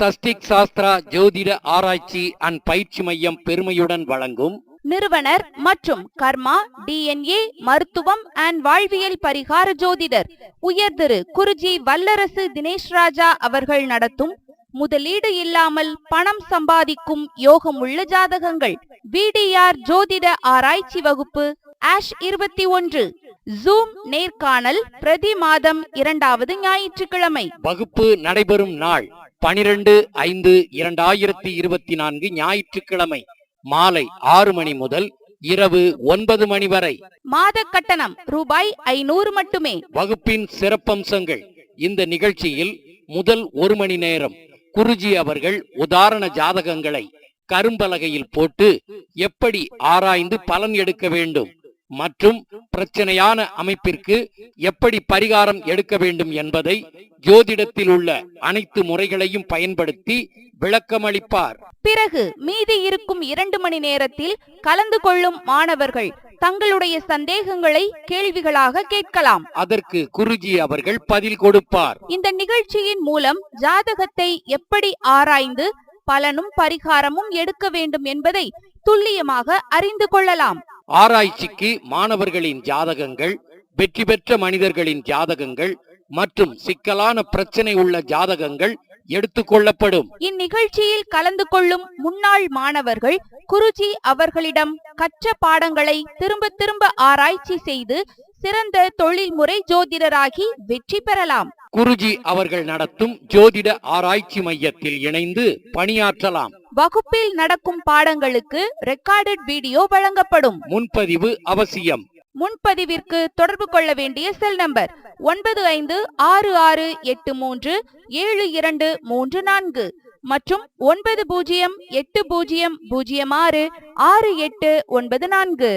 சஷ்டிக் சாஸ்திரா ஜோதிட ஆராய்ச்சி அண்ட் பயிற்சி மையம் பெருமையுடன் வழங்கும் நிறுவனர் மற்றும் கர்மா டிஎன்ஏ மருத்துவம் அண்ட் வாழ்வியல் பரிகார ஜோதிடர் உயர் திரு குருஜி வல்லரசு தினேஷ் ராஜா அவர்கள் நடத்தும் முதலீடு இல்லாமல் பணம் சம்பாதிக்கும் யோகமுள்ள ஜாதகங்கள். விடிஆர் ஜோதிட ஆராய்ச்சி வகுப்பு ஆஷ் இருபத்தி ஒன்று ஜூம் நேர்காணல் பிரதி மாதம் இரண்டாவது ஞாயிற்றுக்கிழமை. வகுப்பு நடைபெறும் நாள். பனிரெண்டு ஐந்து இரண்டாயிரத்தி இருபத்தி நான்கு ஞாயிற்றுக்கிழமை மாலை ஆறு மணி முதல் இரவு ஒன்பது மணி வரை. மாத கட்டணம் ரூபாய் ஐநூறு மட்டுமே. வகுப்பின் சிறப்பம்சங்கள். இந்த நிகழ்ச்சியில் முதல் ஒரு மணி நேரம் குருஜி அவர்கள் உதாரண ஜாதகங்களை கரும்பலகையில் போட்டு எப்படி ஆராய்ந்து பலன் எடுக்க வேண்டும் மற்றும் பிரச்சனையான அமைப்பிற்கு எப்படி பரிகாரம் எடுக்க வேண்டும் என்பதை ஜோதிடத்தில் உள்ள அனைத்து முறைகளையும் பயன்படுத்தி விளக்கமளிப்பார். பிறகு மீதி இருக்கும் இரண்டு மணி நேரத்தில் கலந்து கொள்ளும் மாணவர்கள் தங்களுடைய சந்தேகங்களை கேள்விகளாக கேட்கலாம். அதற்கு குருஜி அவர்கள் பதில் கொடுப்பார். இந்த நிகழ்ச்சியின் மூலம் ஜாதகத்தை எப்படி ஆராய்ந்து பலனும் பரிகாரமும் எடுக்க வேண்டும் என்பதை துல்லியமாக அறிந்து கொள்ளலாம். ஆராய்ச்சிக்கு மாணவர்களின் ஜாதகங்கள் வெற்றி பெற்ற மனிதர்களின் ஜாதகங்கள் மற்றும் சிக்கலான பிரச்சனை உள்ள ஜாதகங்கள் எடுத்துக்கொள்ளப்படும் இந்நிகழ்ச்சியில் கலந்து கொள்ளும் முன்னாள் மாணவர்கள் குருஜி அவர்களிடம் கற்ற பாடங்களை திரும்ப திரும்ப ஆராய்ச்சி செய்து சிறந்த தொழில்முறை ஜோதிடராகி வெற்றி பெறலாம். குருஜி அவர்கள் நடத்தும் ஜோதிட ஆராய்ச்சி மையத்தில் இணைந்து பணியாற்றலாம். வகுப்பில் நடக்கும் பாடங்களுக்கு ரெக்கார்டட் வீடியோ வழங்கப்படும். முன்பதிவு அவசியம். முன்பதிவிற்கு தொடர்பு கொள்ள வேண்டிய செல் நம்பர் ஒன்பது ஐந்து ஆறு ஆறு எட்டு மூன்று ஏழு இரண்டு மூன்று நான்கு மற்றும் ஒன்பது பூஜ்ஜியம் எட்டு பூஜ்ஜியம் பூஜ்ஜியம் ஆறு ஆறு எட்டு ஒன்பது நான்கு.